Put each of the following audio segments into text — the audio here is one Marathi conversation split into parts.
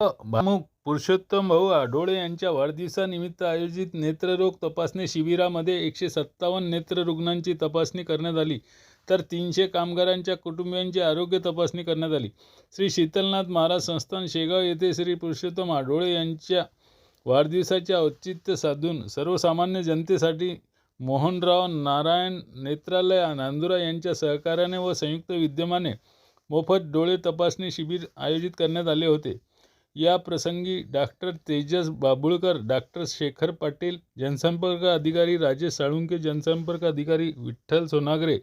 प्रमुख पुरुषोत्तम भाऊ आढोळे यांच्या वाढदिवसानिमित्त आयोजित नेत्ररोग तपासणी शिबिरामध्ये एकशे सत्तावन्न नेत्ररुग्णांची तपासणी करण्यात आली. तर तीनशे कामगारांच्या कुटुंबियांची आरोग्य तपासणी करण्यात आली. श्री शीतलनाथ महाराज संस्थान शेगाव येथे श्री पुरुषोत्तम आढोळे यांच्या वाढदिवसाचे औचित्य साधून सर्वसामान्य जनतेसाठी मोहनराव नारायण नेत्रालय नांदुरा यांच्या सहकार्याने व संयुक्त विद्यमाने मोफत डोळे तपासणी शिबिर आयोजित करण्यात आले होते. या प्रसंगी डॉक्टर तेजस बाबुळकर डॉक्टर शेखर पाटील जनसंपर्क अधिकारी राजेश साळुंके जनसंपर्क अधिकारी विठ्ठल सोनागरे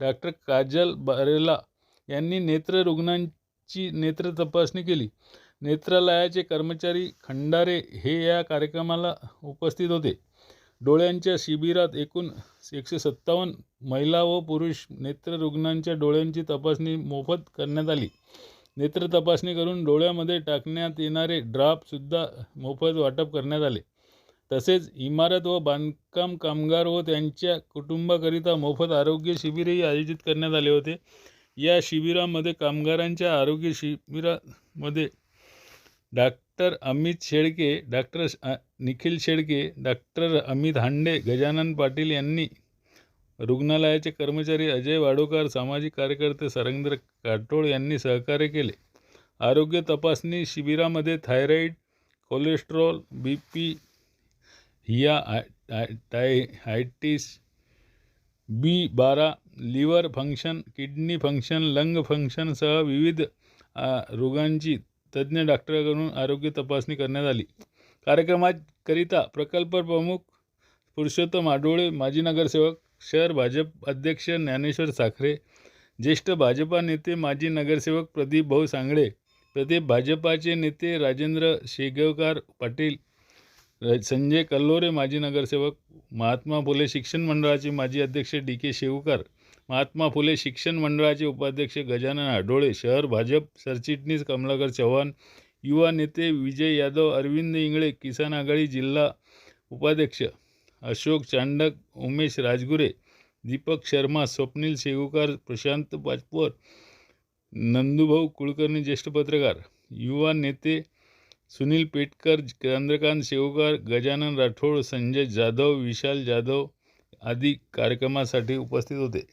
डॉक्टर काजल बारेला यांनी नेत्ररुग्णांची नेत्र तपासणी केली. नेत्रालयाचे कर्मचारी खंडारे हे या कार्यक्रमाला उपस्थित होते. डोळ्यांच्या शिबिरात एकूण एकशे सत्तावन्न महिला व पुरुष नेत्ररुग्णांच्या डोळ्यांची तपासणी मोफत करण्यात आली. नेत्र तपासणी करून डोळ्यामध्ये टाकण्यात येणारे ड्रापसुद्धा मोफत वाटप करण्यात आले. तसेच इमारत व बांधकाम कामगार व त्यांच्या कुटुंबाकरिता मोफत आरोग्य शिबिरही आयोजित करण्यात आले होते. या शिबिरामध्ये कामगारांच्या आरोग्य शिबिरामध्ये doctor Amit Shelke doctor Nikhil Shelke doctor Amit Hande Gajanan Patil यांनी रुग्णालयाचे कर्मचारी अजय वाडोकर सामाजिक कार्यकर्ते सरंग्र काटोळ यांनी सहकार्य केले. आरोग्य तपासणी शिबिरामध्ये thyroid cholesterol B P hepatitis B बारा liver function kidney function lung फंक्शनसह विविध रोगांची तज्ज्ञ डॉक्टरकडून आरोग्य तपासणी करण्यात आली. कार्यक्रमाकरिता प्रकल्प प्रमुख पुरुषोत्तम आडोळे माजी नगरसेवक शहर भाजप अध्यक्ष ज्ञानेश्वर साखरे ज्येष्ठ भाजपा नेते माजी नगरसेवक प्रदीप भाऊ सांगळे प्रदीप भाजपाचे नेते राजेंद्र शेगवकार पाटील संजय कल्लोरे माजी नगरसेवक महात्मा फुले शिक्षण मंडळाचे माजी अध्यक्ष डी के शेवकर महात्मा फुले शिक्षण मंडळाचे उपाध्यक्ष गजानन आढोळे शहर भाजप सरचिटणीस कमलाकर चव्हाण युवा नेते विजय यादव अरविंद इंगळे किसान आघाडी जिल्हा उपाध्यक्ष अशोक चांडक उमेश राजगुरे दीपक शर्मा स्वप्नील शेगुकार प्रशांत पाचपोर नंदुभाऊ कुलकर्णी ज्येष्ठ पत्रकार युवा नेते सुनील पेटकर चंद्रकांत शेवकर गजानन राठोड संजय जाधव विशाल जाधव आदी कार्यक्रमासाठी उपस्थित होते.